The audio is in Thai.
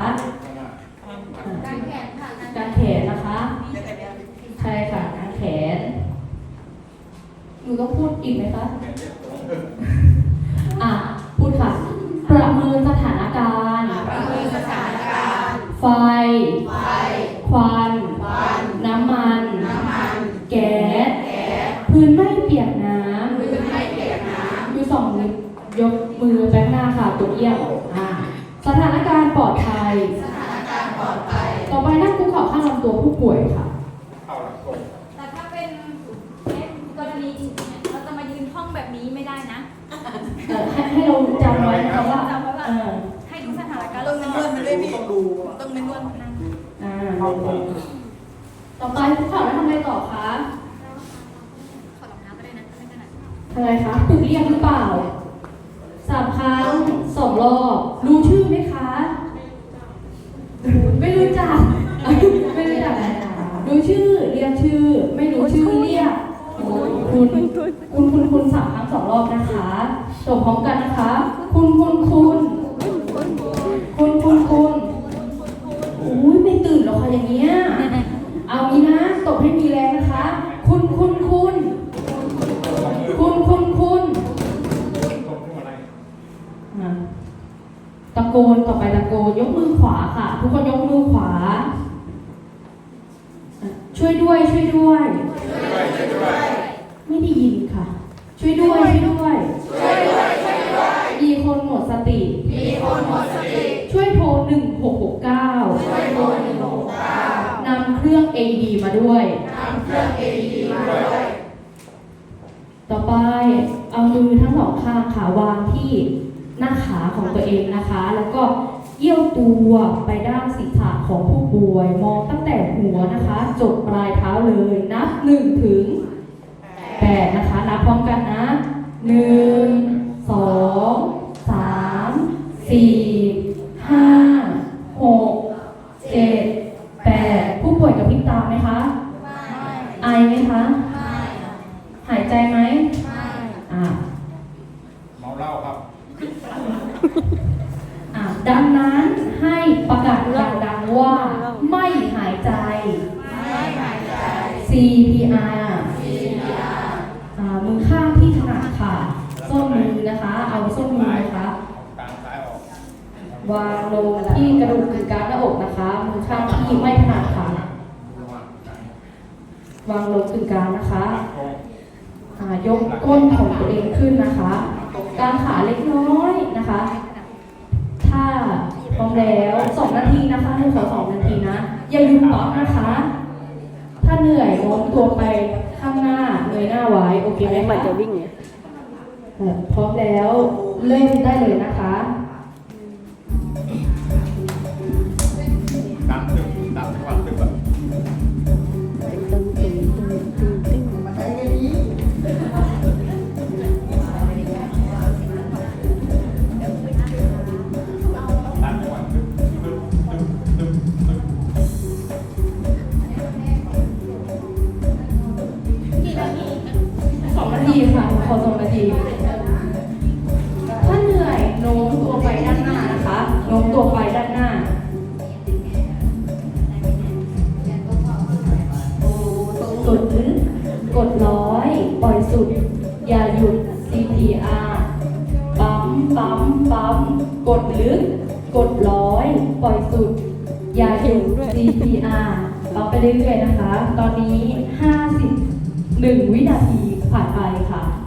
การแขนค่ะการแขนนะคะ ใช่ค่ะการแขนหนูต้องพูดอีกไหมคะ อะ พูดค่ะ ประเมินสถานการณ์ ประเมินสถานการณ์ ไฟ ไฟ ควันควันน้ำมัน น้ำมัน แก๊ส แก๊ส พื้นไม่เปียกน้พื้นไม่เปียกน้ำดูสองนิ้วยกมือแป๊บหน้าค่ะตัวเอี้ยวอะส ถานการณ์ปลอดภัยำสถานการณ์ปลอดภัย ต่อไปนั่งคุกเข่าข้างลำตัวผู้ป่วยค่ะแต่ถ้าเป็นเคสกรณีจริงๆเนี่ยเราจะมายืนห้องแบบนี้ไม่ได้นะ เอ่อให้ให้เราจำไว้นะคะว่าจำไว้ว่า เออให้ดูสถานการณ์ต้องเป็นนวดมันด้วยพี่ต้องเป็นนวดนั่งอ่าต่อไปคุกเข่าแล้วทำอะไรต่อคะขอรองเท้าก็ได้นะไม่ถนัดทำอะไรคะปลุกเรียกหรือเปล่าสามครั้งสองรอบรู้ชื่อไหมคะ ไม่รู้จัก ไม่รู้จักรู้ชื่อเรียกชื่อ ไม่รู้ชื่อเรียกคุณคุณคุณคุณสามครั้งสองรอบนะคะจบพร้อมกันนะคะ คุณคุณคุณคุณะโกนต่อไปตะโกนยกมือขวาค่ะ ทุกคนยกมือขวาอะช่วยด้วยช่วยด้วย ไม่ได้ยินค่ะช่วยด้วยช่วยด้วยมีคนหมดสติ มีคนหมดสติ ช่วยโทร1669ช่วยโทรหนึ่งหกเก้านำเครื่อง AD มาด้วยนำเครื่อง AED มาด้วยต่อไปเอามือทั้งสองข้างขาวางที่ หน้าขาของตัวเองนะคะ แล้วก็เอี้ยวตัวไปด้านศีรษะของผู้ป่วย มองตั้งแต่หัวนะคะจดปลายเท้าเลยนับหนึ่งถึงแปดนะคะนับพร้อมกันนะหนึ่งสองสามสี่ห้าหกเจ็ดแปดผู้ป่วยกับพริบตาไหมคะ ไอไหมคะ หายใจไหมอ่า เมาเหล้าครับ อ่าดังนั้นให้ประกาศดังๆว่า ไม่หายใจ ไม่หายใจ CPR CPR อ่ามือข้างที่ถนัดค่ะ ส้นมือนะคะ เอาส้นมือนะคะ กลางซ้ายออกวางลงที่กระดูกกึ่งกลางหน้าอกนะคะ มือข้างที่ไม่ถนัดค่ะ วางลงกึ่งกลางนะคะอ่ายกก้นของตัวเองขึ้นนะคะกางขาเล็กน้อยนะคะ ถ้าพร้อมแล้วสองนาทีนะคะให้ขอสองนาทีนะ อย่าหยุดปั๊บนะคะ ถ้าเหนื่อยโน้มตัวไปข้างหน้าเงยหน้าไว้โอเคไหมมันคะจะวิ่งไงเอ่อพร้อมแล้วเริ่มได้เลยนะคะ ทีถ้าเหนื่อยโน้มตัวไปด้านหน้านะคะโน้มตัวไปด้านหน้า กดลึกกดร้อย ปล่อยสุด อย่าหยุด CPR ปั๊มปั๊มปั๊มกดลึก กดร้อย ปล่อยสุด อย่าหยุด CPR ปั๊มไปเรื่อยๆนะคะ ตอนนี้ 51 วินาทีผ่านไปค่ะ